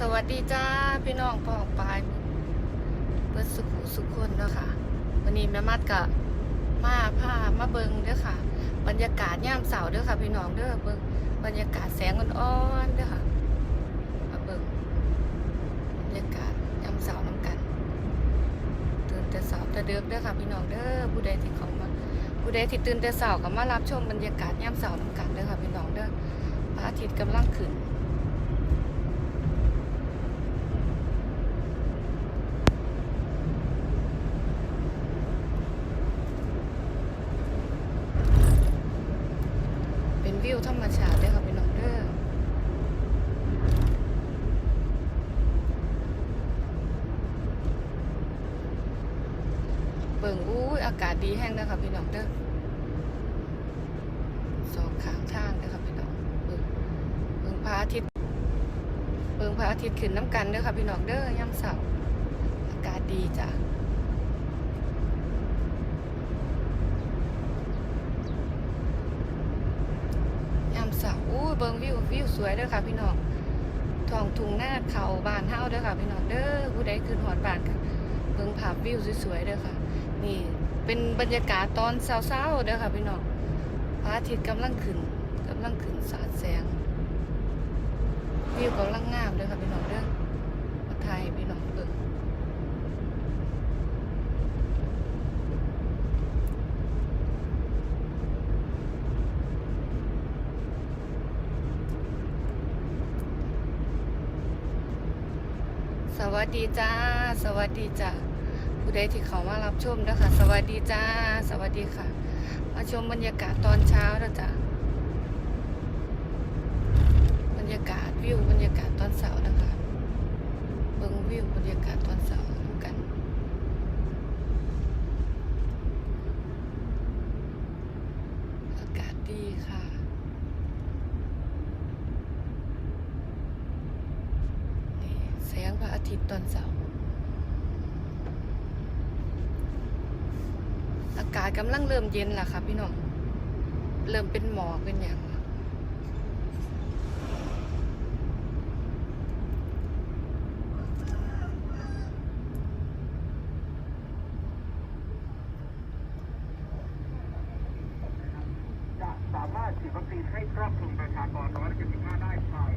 สวัสดีจ้าพี่น้องปองปายเปิดสุขสุขคนเด้อค่ะ วันนี้แม่มัดกะมาผ้ามาเบิงเด้อค่ะ บรรยากาศย่ามเสาร์เด้อค่ะ พี่น้องเด้อเบิงบรรยากาศแสงอ่อนๆเด้อค่ะมาเบิงบรรยากาศย่ามเสาร์น้ำกันตื่นแต่เสาร์แต่เด้อเด้อค่ะ พี่น้องเด้อผู้ใดที่เขามาผู้ใดที่ตื่นแต่เสาร์ก็มารับชมบรรยากาศย่ามเสาร์น้ำกันเด้อค่ะพี่น้องเด้อพระอาทิตย์กำลังขึ้น เป็น วิวธรรมชาติเลยค่ะพี่น้องเด้อเบิ่งอู้ยอากาศดีแห้งเด้ค่ะพี่น้องเด้อสองข้างทางเด้ค่ะพี่น้องเบิ่งเบิ่งพระอาทิตย์เบิ่งพระอาทิตย์ขึ้นน้ำกันเด้อค่ะพี่น้องเด้อย่ำเสาร์อากาศดีจ้ะ ยามเสาร์อู้ย เบิงวิววิวสวยเด้อค่ะพี่น้องท้องทุ่งหน้าเขาบานเฮาเด้อค่ะพี่น้องเด้อผู้ใดขึ้นหอดบานก็เบิงภาพวิวสวยๆเด้อค่ะ นี่เป็นบรรยากาศตอนเช้าๆเด้อค่ะพี่น้องพระอาทิตย์กำลังขึ้นกำลังขึ้นสาดแสง วิวกำลังงามเด้อค่ะพี่น้องเด้อมาถ่ายพี่น้องเบิ่ง สวัสดีจ้า สวัสดีจ้าผู้ใดที่เขามารับชมเด้อค่ะสวัสดีจ้า สวัสดีค่ะ มาชมบรรยากาศตอนเช้าเด้อจ้าบรรยากาศวิวบรรยากาศตอนเช้านะคะเบิ่งวิวบรรยากาศตอนเช้ากันอากาศดีค่ะ นี่แสงพระอา ทิตย์ตอนเช้าอากาศกำลังเริ่มเย็นแล้วค่ะพี่น้อง เริ่มเป็นหมอกเป็นอย่างจะสามารถฉีดวัคซีนให้ครอบคลุมประชากร175ได้ภาย